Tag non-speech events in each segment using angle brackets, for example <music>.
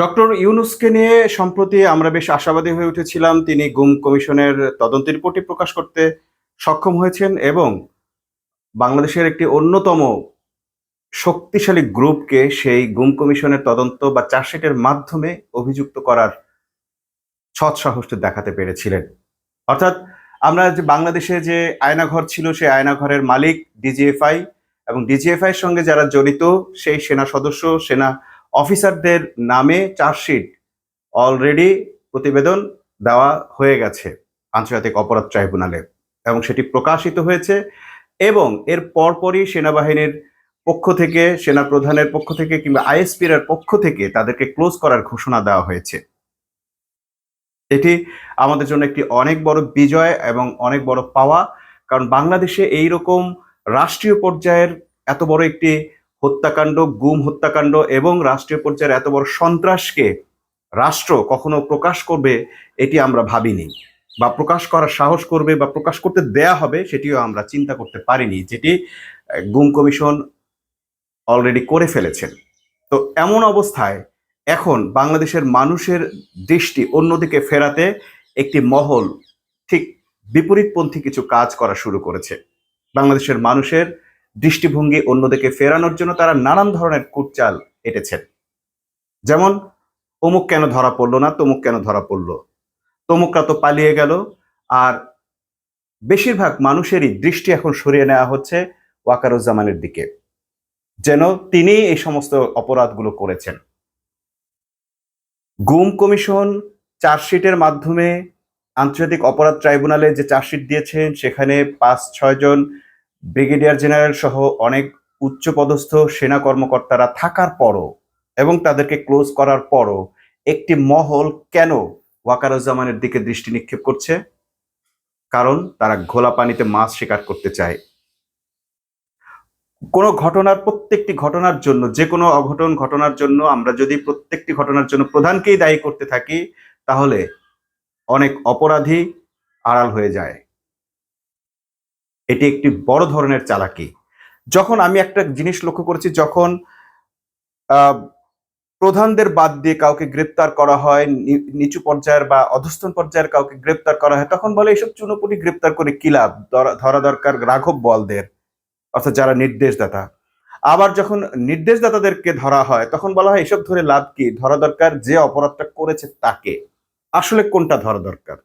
Doctor ইউনুসকে নিয়ে সম্প্রতি আমরা বেশ আশাবাদী হয়ে উঠেছিলাম। তিনি গুম কমিশনের তদন্ত রিপোর্টটি প্রকাশ করতে সক্ষম হয়েছেন এবং বাংলাদেশের একটি অন্যতম শক্তিশালী গ্রুপকে সেই গুম কমিশনের তদন্ত বা চার্জশিটের মাধ্যমে অভিযুক্ত করার সৎ সাহসটি দেখাতে পেরেছিলেন। অর্থাৎ আমরা যে বাংলাদেশে যে আয়নাঘর ছিল, সেই আয়নাঘরের মালিক, ডিজিএফআই এবং ডিজিএফআই এর সঙ্গে যারা জড়িত, সেই সেনা সদস্য, সেনা অফিসারদের নামে চার্জশিট অলরেডি প্রতিবেদন দেওয়া হয়ে গেছে আন্তর্জাতিক অপরাধ ট্রাইব্যুনালে এবং সেটি প্রকাশিত হয়েছে এবং এর পরপরই সেনাবাহিনীর পক্ষ থেকে সেনা প্রধানের পক্ষ থেকে কিংবা আইএসপির পক্ষ থেকে তাদেরকে ক্লোজ করার ঘোষণা দেওয়া হয়েছে। এটি আমাদের জন্য একটি অনেক বড় বিজয় এবং অনেক বড় পাওয়া, কারণ বাংলাদেশে এই রকম রাষ্ট্রীয় পর্যায়ের এত বড় একটি হত্যাকাণ্ড, গুম হত্যাকাণ্ড এবং রাষ্ট্রীয় পর্যায়ের এত বড় সন্ত্রাসকে রাষ্ট্র কখনো প্রকাশ করবে, এটি আমরা ভাবিনি। বা প্রকাশ করার সাহস করবে বা প্রকাশ করতে দেয়া হবে, সেটিও আমরা চিন্তা করতে পারিনি, যেটি গুম কমিশন অলরেডি করে ফেলেছেন। তো এমন অবস্থায় এখন বাংলাদেশের মানুষের দৃষ্টি অন্যদিকে ফেরাতে একটি মহল ঠিক বিপরীতপন্থী কিছু কাজ করা শুরু করেছে। বাংলাদেশের মানুষের দৃষ্টিভঙ্গি অন্যদিকে ফেরানোর জন্য তারা নানান ধরনের কুটচাল এঁটেছেন। যেমন, অমুক কেন ধরা পড়ল না, তমুক কেন ধরা পড়ল। তমুকরা তো পালিয়ে গেল, আর বেশিরভাগ মানুষেরই দৃষ্টি এখন সরিয়ে নেওয়া হচ্ছে ওয়াকারুজ্জামানের দিকে। যেন তিনি এই সমস্ত অপরাধগুলো করেছেন। গুম কমিশন চার্জশিটের মাধ্যমে আন্তর্জাতিক অপরাধ ট্রাইব্যুনালে যে চার্জশিট দিয়েছেন, সেখানে পাঁচ ছয় জন ব্রিগেডিয়ার জেনারেল সহ অনেক উচ্চপদস্থ সেনা কর্মকর্তারা থাকার পরও এবং তাদেরকে ক্লোজ করার পরও একটি মহল কেন ওয়াকারুজ্জামানের দিকে দৃষ্টি নিক্ষেপ করছে? কারণ তারা ঘোলা পানিতে মাছ শিকার করতে চায়। কোনো ঘটনার প্রত্যেকটি ঘটনার জন্য, যে কোনো অঘটন ঘটনার জন্য, আমরা যদি প্রত্যেকটি ঘটনার জন্য প্রধানকেই দায়ী করতে থাকি, তাহলে অনেক অপরাধী আড়াল হয়ে যায়। এটি একটি বড় ধরনের চালাকি। যখন আমি একটা জিনিস লক্ষ্য করেছি, যখন প্রধানদের বাদ দিয়ে কাউকে গ্রেপ্তার করা হয় নিচু পর্যায়ের বা অধস্তন পর্যায়ের কাউকে গ্রেপ্তার করা হয়, তখন বলে এইসব চুনোপুটি গ্রেপ্তার করে কি লাভ? ধরা দরকার রাঘব বলদের, অর্থাৎ যারা নির্দেশদাতা। আবার যখন নির্দেশদাতাদেরকে ধরা হয়, তখন বলা হয়, এসব ধরে লাভ কি? ধরা দরকার যে অপরাধটা করেছে তাকে। আসলে কোনটা ধরা দরকার?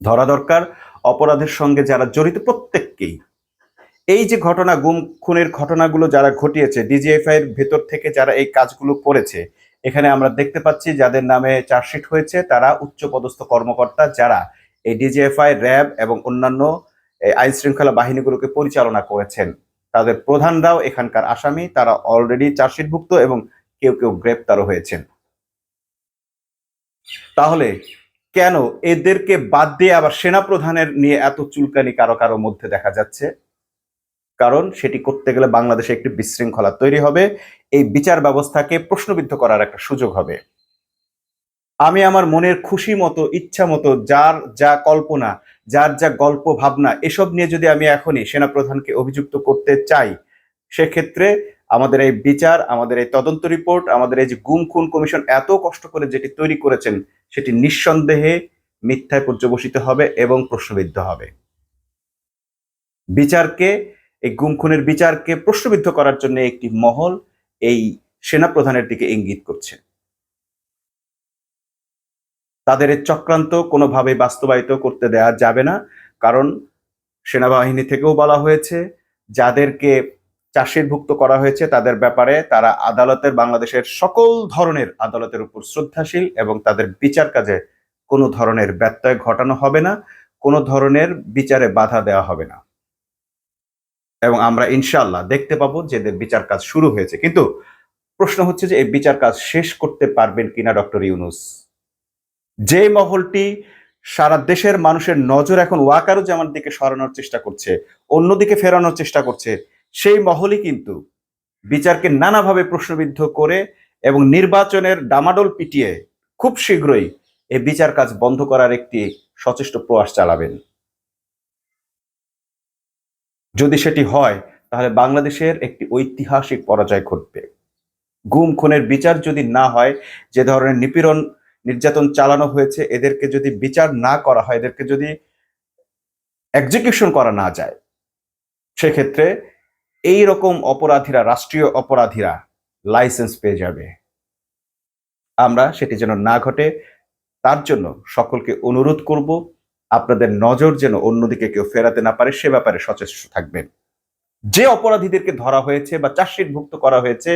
ধরা দরকার অপরাধের সঙ্গে যারা জড়িত প্রত্যেককেই। এই যে ঘটনা, গুম খুনের ঘটনাগুলো যারা ঘটিয়েছে ডিজিএফআই এর ভেতর থেকে যারা এই কাজগুলো করেছে, এখানে আমরা দেখতে পাচ্ছি যাদের নামে চার্জশিট হয়েছে, তারা উচ্চপদস্থ কর্মকর্তা যারা এই ডিজিএফআই র্যাব এবং অন্যান্য আইন শৃঙ্খলা বাহিনীগুলোকে পরিচালনা করেছেন। তাদের প্রধানরাও এখানকার আসামি, তারা অলরেডি চার্জশিটভুক্ত এবং কেউ কেউ গ্রেপ্তারও হয়েছেন। তাহলে কেন এদেরকে বাদ দিয়ে আবার সেনা প্রধানের নিয়ে এত চুলকানি কারও কারও মধ্যে দেখা যাচ্ছে? কারণ সেটি করতে গেলে বাংলাদেশে একটি বিশৃঙ্খলা তৈরি হবে, এই বিচার ব্যবস্থাকে প্রশ্নবিদ্ধ করার একটা সুযোগ হবে। আমি আমার মনের খুশি মতো, ইচ্ছা মতো, যার যা কল্পনা, যার যা গল্প ভাবনা, এসব নিয়ে যদি আমি এখনই সেনাপ্রধানকে অভিযুক্ত করতে চাই, সেক্ষেত্রে আমাদের এই বিচার, আমাদের এই তদন্ত রিপোর্ট, আমাদের এই যে গুম, খুন কমিশন এত কষ্ট করে যেটি তৈরি করেছেন সেটি নিঃসন্দেহে মিথ্যায় পর্যবসিত হবে এবং প্রশ্নবিদ্ধ হবে। বিচারকে, এই গুম খুনের বিচারকে প্রশ্নবিদ্ধ করার জন্য একটি মহল এই সেনাপ্রধানের দিকে ইঙ্গিত করছে। তাদের চক্রান্ত কোনোভাবে বাস্তবায়িত করতে দেওয়া যাবে না, কারণ সেনাবাহিনী থেকেও বলা হয়েছে, যাদেরকে চাষিরভুক্ত করা হয়েছে। তাদের ব্যাপারে তারা আদালতের বাংলাদেশের সকল ধরনের আদালতের উপর শ্রদ্ধাশীল এবং তাদের বিচার কাজে কোনো ধরনের ব্যত্যয় ঘটানো হবে না, কোনো ধরনের বিচারে বাধা দেওয়া হবে না। এবং আমরা ইনশাল্লাহ দেখতে পাবো যে বিচার কাজ শুরু হয়েছে। কিন্তু প্রশ্ন হচ্ছে যে এই বিচার কাজ শেষ করতে পারবেন কিনা ডক্টর ইউনুস? যে মহলটি সারা দেশের মানুষের নজর এখন ওয়াকারুজ্জামান দিকে সরানোর চেষ্টা করছে, অন্যদিকে ফেরানোর চেষ্টা করছে সেই মহলই কিন্তু বিচারকে নানাভাবে প্রশ্নবিদ্ধ করে এবং নির্বাচনের ডামাডোল পিটিয়ে খুব শীঘ্রই এই বিচার কাজ বন্ধ করার একটি সচেষ্ট প্রয়াস চালাবেন। যদি সেটি হয়, তাহলে বাংলাদেশের একটি ঐতিহাসিক পরাজয় ঘটবে। গুম, খুনের বিচার যদি না হয়, যে ধরনের নিপীড়ন নির্যাতন চালানো হয়েছে, এদেরকে যদি বিচার না করা হয়, এদেরকে যদি এক্সিকিউশন করা না যায়, সেক্ষেত্রে এই রকম অপরাধীরা, রাষ্ট্রীয় অপরাধীরা লাইসেন্স পেয়ে যাবে। আমরা সেটি যেন না ঘটে, তার জন্য সকলকে অনুরোধ করব, আপনাদের নজর যেন অন্যদিকে কেউ ফেরাতে না পারে, সে ব্যাপারে সচেষ্ট থাকবেন। যে অপরাধীদেরকে ধরা হয়েছে বা চার্জশিটভুক্ত করা হয়েছে,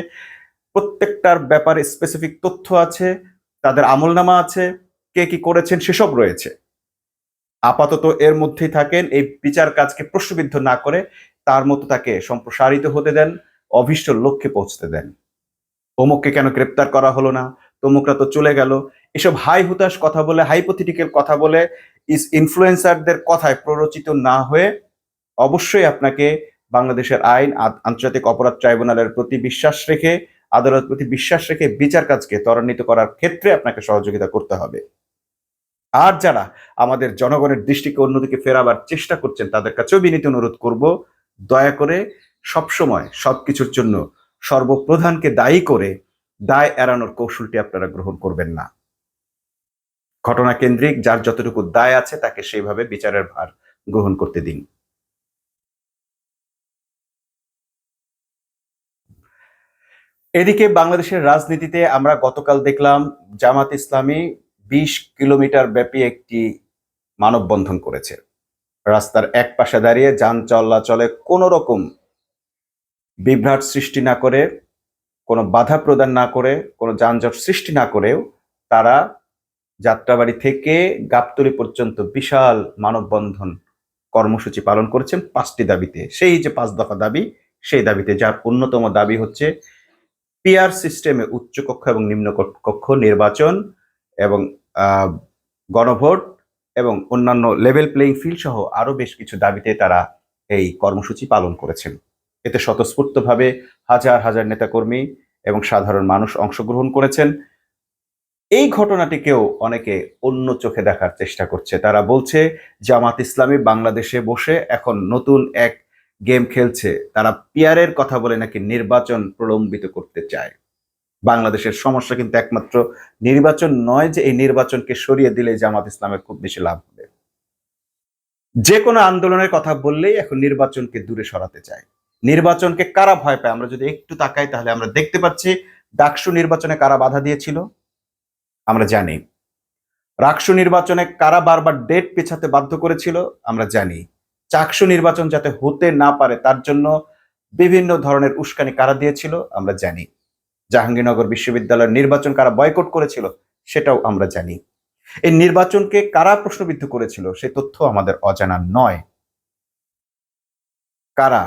প্রত্যেকটার ব্যাপারে স্পেসিফিক তথ্য আছে, তাদের আমলনামা আছে, কে কি করেছেন সেসব রয়েছে। আপাতত এর মধ্যেই থাকেন, এই বিচার কাজকে প্রশ্নবিদ্ধ না করে তার মতো তাকে সম্প্রসারিত হতে দেন, অভীষ্ট লক্ষ্যে পৌঁছতে দেন। অমুককে কেন গ্রেপ্তার করা হলো না? তমুকরা তো চলে গেল। এসব হাই হুতাশ কথা বলে হাইপোথেটিক্যাল কথা বলে ইস ইনফ্লুয়েন্সারদের কথায় প্ররোচিত না হয়ে অবশ্যই আপনাকে বাংলাদেশের আইন আন্তর্জাতিক অপরাধ ট্রাইব্যুনালের প্রতি বিশ্বাস রেখে, আদালত প্রতি বিশ্বাস রেখে বিচার কাজকে ত্বরান্বিত করার ক্ষেত্রে আপনাকে সহযোগিতা করতে হবে। আর যারা আমাদের জনগণের দৃষ্টিকে অন্যদিকে ফেরাবার চেষ্টা করছেন, তাদের কাছেও বিনীত অনুরোধ করব দয়া করে সবসময় সবকিছুর জন্য সর্বপ্রধানকে দায়ী করে দায় এড়ানোর কৌশলটি আপনারা গ্রহণ করবেন না। ঘটনা কেন্দ্রিক যার যতটুকু দায় আছে তাকে সেইভাবে বিচারের ভার গ্রহণ করতে দিন। এদিকে বাংলাদেশের রাজনীতিতে আমরা গতকাল দেখলাম জামাত ইসলামী বিশ কিলোমিটার ব্যাপী একটি মানববন্ধন করেছে। রাস্তার এক পাশে দাঁড়িয়ে যান চলাচলে কোনো রকম বিভ্রাট সৃষ্টি না করে, কোনো বাধা প্রদান না করে, কোনো যানজট সৃষ্টি না করেও তারা যাত্রাবাড়ি থেকে গাবতলী পর্যন্ত বিশাল মানববন্ধন কর্মসূচি পালন করেছেন পাঁচটি দাবিতে। সেই যে পাঁচ দফা দাবি, সেই দাবিতে যার অন্যতম দাবি হচ্ছে পিআর সিস্টেমে উচ্চকক্ষ এবং নিম্ন কক্ষ নির্বাচন এবং গণভোট এবং অন্যান্য লেভেল প্লেইং ফিল্ড সহ আরও বেশ কিছু দাবিতে তারা এই কর্মসূচি পালন করেছেন। এতে স্বতঃস্ফূর্তভাবে হাজার হাজার নেতাকর্মী এবং সাধারণ মানুষ অংশগ্রহণ করেছেন। এই ঘটনাটিকেও অনেকে অন্য চোখে দেখার চেষ্টা করছে। তারা বলছে, জামাত ইসলামী বাংলাদেশে বসে এখন নতুন এক গেম খেলছে। তারা পিয়ারের কথা বলে নাকি নির্বাচন প্রলম্বিত করতে চায়। বাংলাদেশের সমস্যা কিন্তু একমাত্র নির্বাচন নয় যে এই নির্বাচনকে সরিয়ে দিলে জামাত ইসলামের খুব বেশি লাভ হবে। যে কোনো আন্দোলনের কথা বললেই এখন নির্বাচনকে দূরে সরাতে চায়। নির্বাচনকে কারা ভয় পায়? আমরা যদি একটু তাকাই তাহলে আমরা দেখতে পাচ্ছি ডাকসু নির্বাচনে কারা বাধা দিয়েছিল? আমরা জানি। রাকসু নির্বাচনে কারা বারবার ডেট পেছাতে বাধ্য করেছিল? আমরা জানি। চাকসু নির্বাচন যাতে হতে না পারে তার জন্য বিভিন্ন ধরনের উস্কানি কারা দিয়েছিল? আমরা জানি। জাহাঙ্গীরনগর বিশ্ববিদ্যালয়ের নির্বাচন কারা বয়কট করেছিল সেটাও আমরা জানি। এই নির্বাচনকে কারা প্রশ্নবিদ্ধ করেছিল সে তথ্য আমাদের অজানা নয়। কারা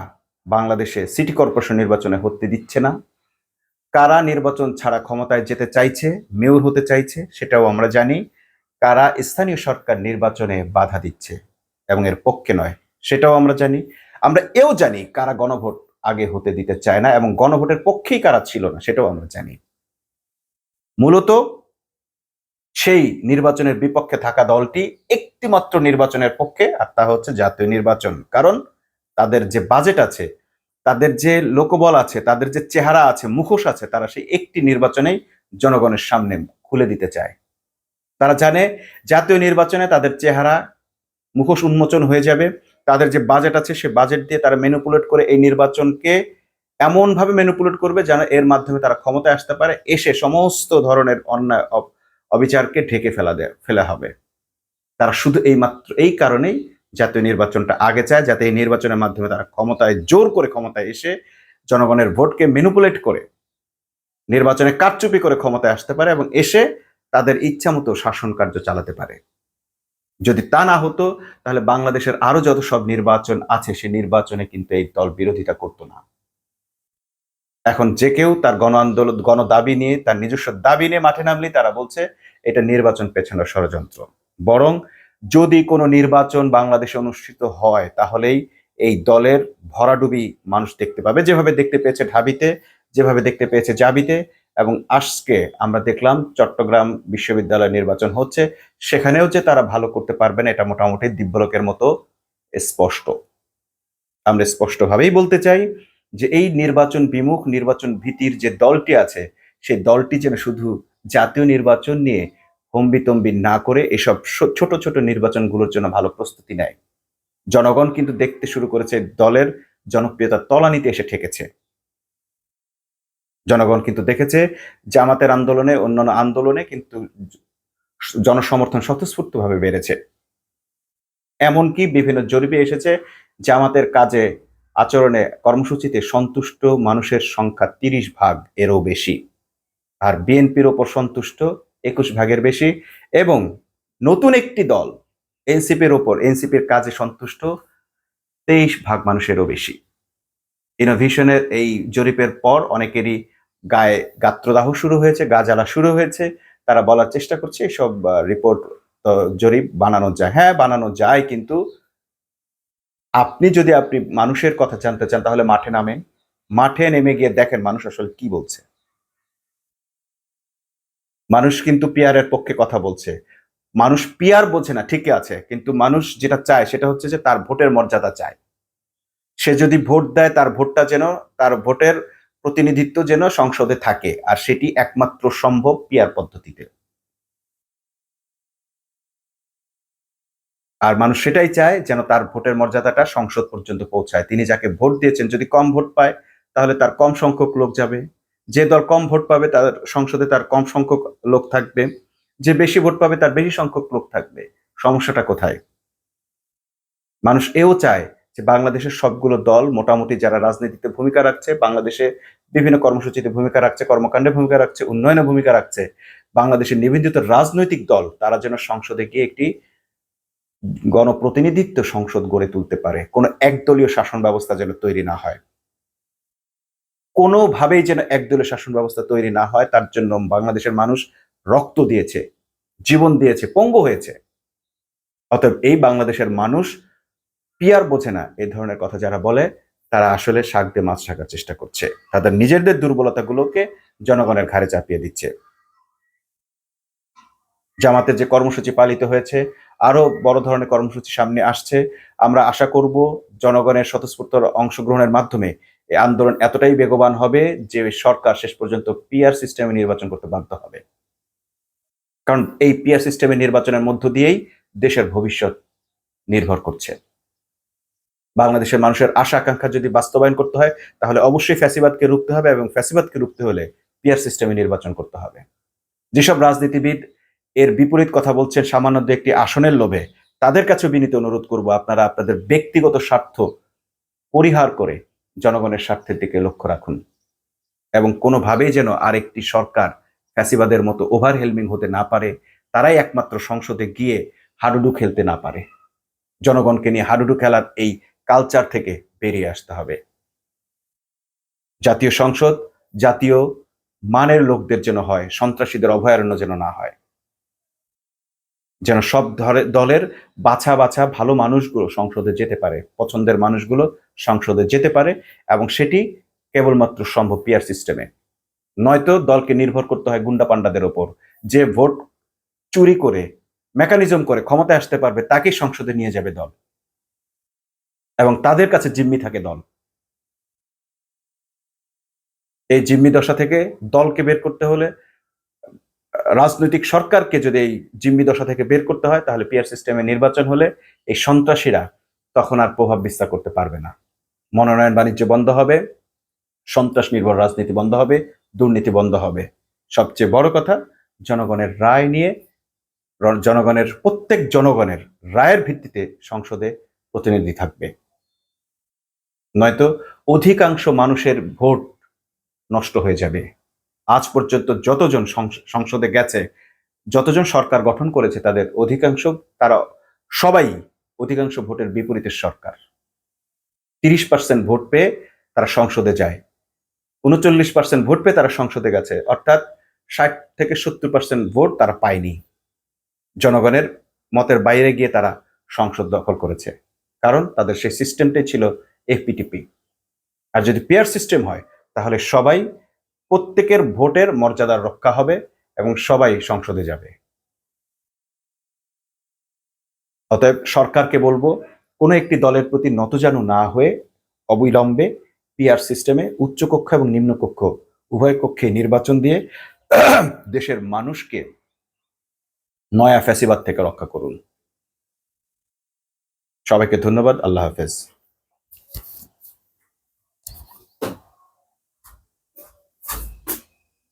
বাংলাদেশে সিটি কর্পোরেশন নির্বাচনে হতে দিচ্ছে না? কারা নির্বাচন ছাড়া ক্ষমতায় যেতে চাইছে, মেয়র হতে চাইছে, সেটাও আমরা জানি। কারা স্থানীয় সরকার নির্বাচনে বাধা দিচ্ছে এবং এর পক্ষে নয়, সেটাও আমরা জানি। আমরা এও জানি কারা গণভোট আগে হতে দিতে চায় না এবং গণভোটের পক্ষেই কারা ছিল না সেটাও আমরা জানি। মূলত সেই নির্বাচনের বিপক্ষে থাকা দলটি একটিমাত্র নির্বাচনের পক্ষে, আর তা হচ্ছে জাতীয় নির্বাচন। কারণ তাদের যে বাজেট আছে, তাদের যে লোকবল আছে, তাদের যে চেহারা আছে, মুখোশ আছে, তারা সেই একটি নির্বাচনেই জনগণের সামনে খুলে দিতে চায়। তারা জানে জাতীয় নির্বাচনে তাদের চেহারা, মুখোশ উন্মোচন হয়ে যাবে। তাদের যে বাজেট আছে, সে বাজেট দিয়ে তারা ম্যানিপুলেট করে এই নির্বাচনকে এমনভাবে ম্যানিপুলেট করবে যেন এর মাধ্যমে তারা ক্ষমতায় আসতে পারে, এসে সমস্ত ধরনের অন্যায় অবিচারকে ঢেকে ফেলা দেয় ফেলা হবে। তারা শুধু এই মাত্র এই কারণেই জাতীয় নির্বাচনটা আগে চায়, যাতে এই নির্বাচনের মাধ্যমে তারা ক্ষমতায়, জোর করে ক্ষমতায় এসে জনগণের ভোটকে ম্যানিপুলেট করে, নির্বাচনে কারচুপি করে ক্ষমতায় আসতে পারে এবং এসে তাদের ইচ্ছা মতো শাসন কার্য চালাতে পারে। যদি তা না হতো, তাহলে বাংলাদেশের আরও যত সব নির্বাচন আছে, সে নির্বাচনে কিন্তু এই দল বিরোধিতা করতো না। এখন যে কেউ তার গণ আন্দোলন, গণ দাবি নিয়ে, তার নিজস্ব দাবি নিয়ে মাঠে নামলেই তারা বলছে, এটা নির্বাচন পেছনের ষড়যন্ত্র। বরং যদি কোনো নির্বাচন বাংলাদেশে অনুষ্ঠিত হয়, তাহলেই এই দলের ভরাডুবি মানুষ দেখতে পাবে। যেভাবে দেখতে পেয়েছে ঢাবিতে, যেভাবে দেখতে পেয়েছে জাবিতে এবং আজকে আমরা দেখলাম চট্টগ্রাম বিশ্ববিদ্যালয় নির্বাচন হচ্ছে। সেখানেও যে তারা ভালো করতে পারবেন এটা মোটামুটি দিব্যলোকের মতো স্পষ্ট। আমরা স্পষ্টভাবেই বলতে চাই যে এই নির্বাচন বিমুখ, নির্বাচন ভীতির যে দলটি আছে, সেই দলটি যেন শুধু জাতীয় নির্বাচন নিয়ে হম্বিতম্বি না করে এসব ছোট ছোট নির্বাচনগুলোর জন্য ভালো প্রস্তুতি নেয়। জনগণ কিন্তু দেখতে শুরু করেছে দলের জনপ্রিয়তা তলানিতে এসে ঠেকেছে। জনগণ কিন্তু দেখেছে, জামাতের আন্দোলনে, অন্যান্য আন্দোলনে কিন্তু জনসমর্থন স্বতঃস্ফূর্তভাবে বেড়েছে। এমনকি বিভিন্ন জরিপে এসেছে, জামাতের কাজে, আচরণে, কর্মসূচিতে সন্তুষ্ট মানুষের সংখ্যা তিরিশ ভাগ এরও বেশি। আর বিএনপির ওপর সন্তুষ্ট একুশ ভাগের বেশি এবং নতুন একটি দল, এনসিপির ওপর, এনসিপির কাজে সন্তুষ্ট তেইশ ভাগ মানুষেরও বেশি। ইনোভেশনের এই জরিপের পর অনেকেরই গায়ে গাত্রদাহ শুরু হয়েছে, গা জ্বালা শুরু হয়েছে, তারা বলার চেষ্টা করছে, এসব রিপোর্ট জরিপ বানানো যায়। হ্যাঁ বানানো যায়, কিন্তু আপনি যদি আপনি মানুষের কথা জানতে চান, তাহলে মাঠে নামেন। মাঠে নেমে গিয়ে দেখেন মানুষ আসলে কি বলছে। মানুষ কিন্তু পিয়ারের পক্ষে কথা বলছে। মানুষ পিয়ার বোঝে না, ঠিকই আছে, কিন্তু মানুষ যেটা চায়, সেটা হচ্ছে যে তার ভোটের মর্যাদা চায়। সে যদি ভোট দেয়, তার ভোটটা যেন, তার ভোটের প্রতিনিধিত্ব যেন সংসদে থাকে, আর সেটি একমাত্র সম্ভব পিয়ার পদ্ধতিতে। আর মানুষ সেটাই চায় যেন তার ভোটের মর্যাদাটা সংসদ পর্যন্ত পৌঁছায়। তিনি যাকে ভোট দিয়েছেন, যদি কম ভোট পায়, তাহলে তার কম সংখ্যক লোক যাবে। যে দল কম ভোট পাবে, তার সংসদে তার কম সংখ্যক লোক থাকবে। যে বেশি ভোট পাবে, তার বেশি সংখ্যক লোক থাকবে। সমস্যাটা কোথায়? মানুষ এও চায় যে বাংলাদেশের সবগুলো দল মোটামুটি যারা রাজনীতিতে ভূমিকা রাখছে, বাংলাদেশে বিভিন্ন কর্মসূচিতে ভূমিকা রাখছে, কর্মকাণ্ডে ভূমিকা রাখছে, উন্নয়নে ভূমিকা রাখছে, বাংলাদেশের নিবন্ধিত রাজনৈতিক দল, তারা যেন সংসদে গিয়ে একটি গণপ্রতিনিধিত্ব সংসদ গড়ে তুলতে পারে, কোনো একদলীয় শাসন ব্যবস্থা যেন তৈরি না হয়। কোনোভাবেই যেন একদলীয় শাসন ব্যবস্থা তৈরি না হয়, তার জন্য বাংলাদেশের মানুষ রক্ত দিয়েছে, জীবন দিয়েছে, পঙ্গু হয়েছে। অতএব এই বাংলাদেশের মানুষ পিয়ার বোঝে না এ ধরনের কথা যারা বলে, তারা আসলে শাক দিয়ে মাছ ঢাকার চেষ্টা করছে। তাদের নিজেদের দুর্বলতাগুলোকে জনগণের ঘাড়ে চাপিয়ে দিচ্ছে। জামাতের যে কর্মসূচি পালিত হয়েছে আরও বড় ধরনের কর্মসূচি সামনে আসছে। আমরা আশা করব জনগণের স্বতঃস্ফূর্ত অংশগ্রহণের মাধ্যমে এই আন্দোলন এতটাই বেগবান হবে যে সরকার শেষ পর্যন্ত পিআর সিস্টেমে নির্বাচন করতে বাধ্য হবে। কারণ এই পিআর সিস্টেমে নির্বাচনের মধ্য দিয়েই দেশের ভবিষ্যৎ নির্ভর করছে। বাংলাদেশের মানুষের আশা, আকাঙ্ক্ষা যদি বাস্তবায়ন করতে হয়, তাহলে অবশ্যই ফ্যাসিবাদকে রুখতে হবে এবং ফ্যাসিবাদকে রুখতে হলে পিয়ার সিস্টেমে নির্বাচন করতে হবে। যেসব রাজনীতিবিদ এর বিপরীত কথা বলছেন, সামান্য একটি আসনের লোভে, তাদের কাছে বিনীত অনুরোধ করব আপনারা আপনাদের ব্যক্তিগত স্বার্থ পরিহার করে জনগণের স্বার্থের দিকে লক্ষ্য রাখুন এবং কোনোভাবেই যেন আরেকটি সরকার ফ্যাসিবাদের মতো ওভারহেলমিং হতে না পারে, তারাই একমাত্র সংসদে গিয়ে হাডুডু খেলতে না পারে। জনগণকে নিয়ে হাডুডু খেলার এই কালচার থেকে বেরিয়ে আসতে হবে। জাতীয় সংসদ, জাতীয় মানের লোকদের যেন হয়, সন্ত্রাসীদের অভয়ারণ্য যেন না হয়। যেন সব দলের বাছা বাছা ভালো মানুষগুলো সংসদে যেতে পারে, পছন্দের মানুষগুলো সংসদে যেতে পারে এবং সেটি কেবলমাত্র সম্ভব পিয়ার সিস্টেমে নয়তো দলকে নির্ভর করতে হয় গুন্ডা পান্ডাদের ওপর। যে ভোট চুরি করে মেকানিজম করে ক্ষমতায় আসতে পারবে, তাকেই সংসদে নিয়ে যাবে দল। এবং তাদের কাছে জিম্মি থাকে দল। এই জিম্মি দশা থেকে দলকে বের করতে হলে, রাজনৈতিক সরকারকে যদি এই জিম্মি দশা থেকে বের করতে হয়, তাহলে পিয়ার সিস্টেমে নির্বাচন হলে এই সন্ত্রাসীরা তখন আর প্রভাব বিস্তার করতে পারবে না। মনোনয়ন বাণিজ্য বন্ধ হবে, সন্ত্রাস নির্ভর রাজনীতি বন্ধ হবে, দুর্নীতি বন্ধ হবে। সবচেয়ে বড় কথা, জনগণের রায় নিয়ে জনগণের, প্রত্যেক জনগণের রায়ের ভিত্তিতে সংসদে প্রতিনিধি থাকবে। নয়তো অধিকাংশ মানুষের ভোট নষ্ট হয়ে যাবে। আজ পর্যন্ত যতজন সংসদে গেছে, যতজন সরকার গঠন করেছে, তাদের অধিকাংশ, তারা সবাই অধিকাংশ ভোটের বিপরীতের সরকার। তিরিশ পার্সেন্ট ভোট পেয়ে তারা সংসদে যায়। উনচল্লিশ পার্সেন্ট ভোট পেয়ে তারা সংসদে গেছে। অর্থাৎ ষাট থেকে সত্তর পার্সেন্ট ভোট তারা পায়নি। জনগণের মতের বাইরে গিয়ে তারা সংসদ দখল করেছে। কারণ তাদের সেই সিস্টেমটাই ছিল এফপিটিপি আর যদি পেয়ার সিস্টেম হয়, তাহলে সবাই প্রত্যেকের ভোটের মর্যাদার রক্ষা হবে এবং সবাই সংসদে যাবে। অতএব সরকারকে বলব, কোনো একটি দলের প্রতি নতজানু না হয়ে অবিলম্বে পিআর সিস্টেমে উচ্চকক্ষ এবং নিম্নকক্ষ, উভয় কক্ষে নির্বাচন দিয়ে <clears throat> দেশের মানুষকে নয়া ফ্যাসিবাদ থেকে রক্ষা করুন। সবাইকে ধন্যবাদ, আল্লাহ হাফেজ।